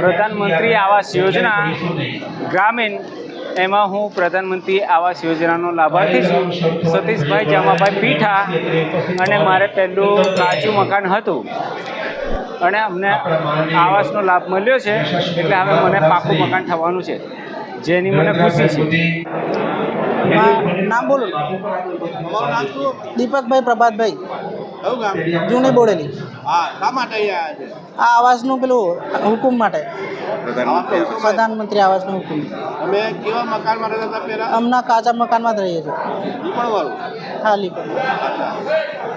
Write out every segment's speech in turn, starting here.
પ્રધાનમંત્રી આવાસ યોજના ગ્રામીણ એમાં હું પ્રધાનમંત્રી આવાસ યોજનાનો લાભાર્થી છું. સતીશભાઈ જામાભાઈ પીઠા અને મારે પહેલું કાચું મકાન હતું. અને અમને આવાસનો લાભ મળ્યો છે એટલે હવે મને પાકું મકાન થવાનું છે. જેની મને ખુશી છે. નામ બોલો. દીપકભાઈ પ્રભાતભાઈ. કયું ગામ? જૂની બોડેલી. હા શા માટે અહીંયા આ આવાસનું પેલું હુકુમ માટે. પ્રધાનમંત્રી આવાસનું હુકમ. અમે કેવા મકાનમાં રહેતા હતા પહેલા? હમણાં કાચા મકાનમાં જ રહીએ છીએ. લીપણ વાળું હા અચ્છા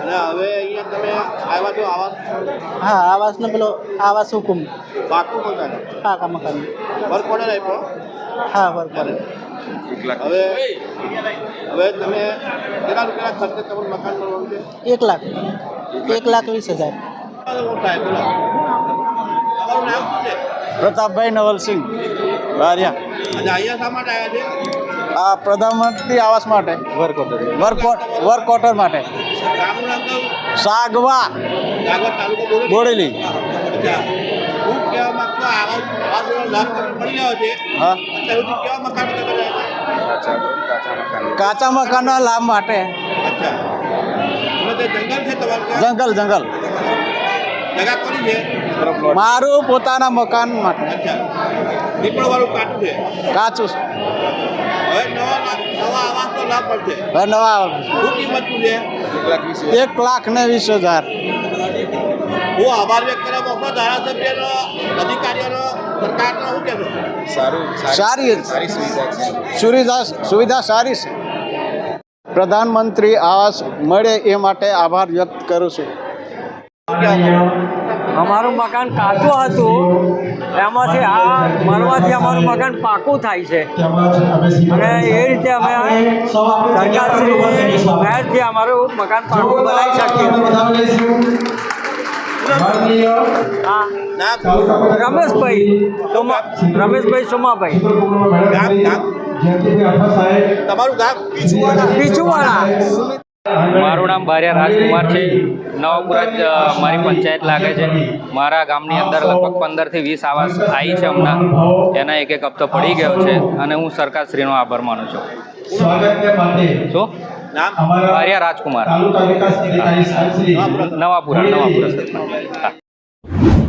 અને હવે અહીંયા તમે આવ્યા છો આવાસ? હા આવાસનો પેલો આવાસ હુકમ. પાકું મકાન? પાકા મકાન. વર્ક ઓર્ડર આપ્યો? હા બરાબર હવે હવે તમે કેટલા રૂપિયા ખર્ચે તમને મકાન છે? એક લાખ. એક લાખ વીસ હજાર. પ્રતાપભાઈ નવલસિંહ બારિયા આ પ્રધાનમંત્રી આવાસ માટે. વર્ક વર્ક વર્ક ક્વાર્ટર માટે. સાગવા. બોડેલી. કાચા મકાનના લાભ માટે. અચ્છા. જંગલ જંગલ જંગલ. જગા કોની છે? મારું પોતાના મકાન માટે. કાચું હવે નવા એક લાખ ને વીસ હજાર. હું આભાર વ્યક્ત કરવા માંગુ ધારાસભ્યનો અધિકારીઓનો સરકારનો શું કહેશો? સારી સુવિધા સુવિધા સારી છે. પ્રધાનમંત્રી આવાસ મળે એ માટે આભાર વ્યક્ત કરું છું. અમારું મકાન કાચું હતું. એમાંથી આ મળવાથી અમારું મકાન પાકું થાય છે. અને એ રીતે અમે સરકારશ્રી મહેરથી અમારું મકાન પાકું બનાવી શકીએ. રમેશભાઈ સોમા રમેશભાઈ સોમાભાઈ. તમારું ગામ. તમારું ગામ પીછુવાળા મારું નામ બારિયા રાજકુમાર છે. નવપુરા મારી પંચાયત લાગે છે. મારા ગામની અંદર લગભગ પંદરથી વીસ આવાસ આવી છે હમણાં. એના એક એક હપ્તો પડી ગયો છે અને હું સરકારશ્રીનો આભાર માનું છું. શું? નામ? બારિયા રાજકુમાર. નવાપુરા નવાપુરા સરપંચ.